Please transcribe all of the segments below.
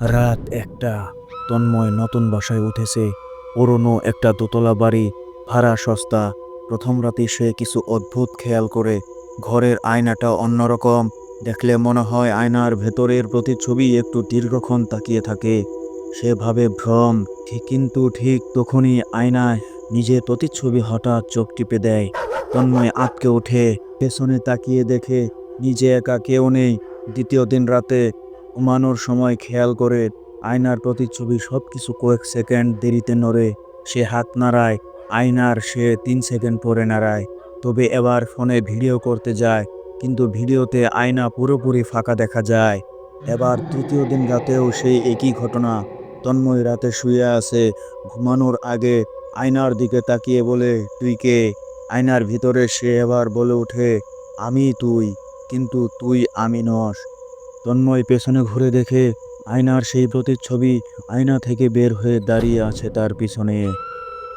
রাত একটা। তন্ময় নতুন বাসায় উঠেছে। পুরনো একটা দোতলা বাড়ি, ভাড়া সস্তা। প্রথম রাতে সে কিছু অদ্ভুত খেয়াল করে। ঘরের আয়নাটা অন্যরকম। দেখলে মনে হয় আয়নার ভেতরের প্রতিচ্ছবি একটু দীর্ঘক্ষণ তাকিয়ে থাকে। সে ভাবে ভ্রম কিন্তু ঠিক তখনই আয়নায় নিজের প্রতিচ্ছবি হঠাৎ চোখ টিপে দেয়। তন্ময় আটকে ওঠে। পেছনে তাকিয়ে দেখে, নিজে একা কেউ নেই। দ্বিতীয় দিন রাতে ঘুমানোর সময় খেয়াল করে আয়নার প্রতিচ্ছবি সব কিছু কয়েক সেকেন্ড দেরিতে নড়ে সে হাত নাড়ায়, আয়নার সে তিন সেকেন্ড পরে নাড়ায়। তবে এবার ফোনে ভিডিও করতে যায়, কিন্তু ভিডিওতে আয়না পুরোপুরি ফাঁকা দেখা যায়। এবার তৃতীয় দিন রাতেও সেই একই ঘটনা। তন্ময় রাতে শুয়ে আছে, ঘুমানোর আগে আয়নার দিকে তাকিয়ে বলে, তুই কে? আয়নার ভিতরে সে এবার বলে ওঠে, আমি তুই, কিন্তু তুই আমি নস। তন্ময় পেছনে ঘুরে দেখে আয়নার সেই প্রতিচ্ছবি আয়না থেকে বের হয়ে দাঁড়িয়ে আছে তার পিছনে।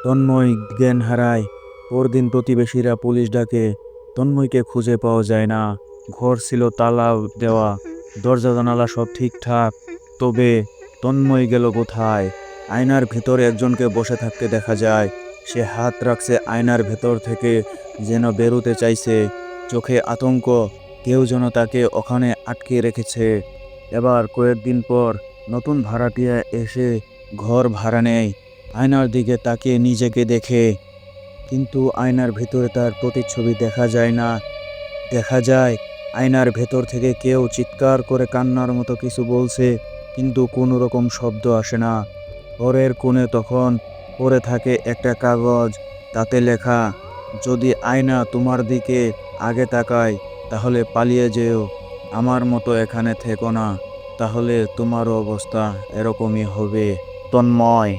তন্ময় জ্ঞান হারায়। পরদিন প্রতিবেশীরা পুলিশ ডাকে, তন্ময়কে খুঁজে পাওয়া যায় না। ঘর ছিল তালা দেওয়া। দরজা, জানালা সব ঠিকঠাক। তবে তন্ময় গেল কোথায়? আয়নার ভিতরে একজনকে বসে থাকতে দেখা যায়। সে হাত রাখছে আয়নার ভেতর থেকে, যেন বেরোতে চাইছে। চোখে আতঙ্ক কেউ যেন তাকে ওখানে আটকে রেখেছে। এবার কয়েকদিন পর নতুন ভাড়াটিয়া এসে ঘর ভাড়া নেয়। আয়নার দিকে তাকিয়ে নিজেকে দেখে। কিন্তু আয়নার ভেতরে তার প্রতিচ্ছবি দেখা যায় না। দেখা যায় আয়নার ভেতর থেকে কেউ চিৎকার করে কান্নার মতো কিছু বলছে, কিন্তু কোনো রকম শব্দ আসে না। ঘরের কোণে তখন পড়ে থাকে একটা কাগজ, তাতে লেখা, যদি আয়না তোমার দিকে আগে তাকায় তাহলে পালিয়ে যেও। আমার মতো এখানে থেকো না তাহলে তোমারও অবস্থা এরকমই হবে। তন্ময়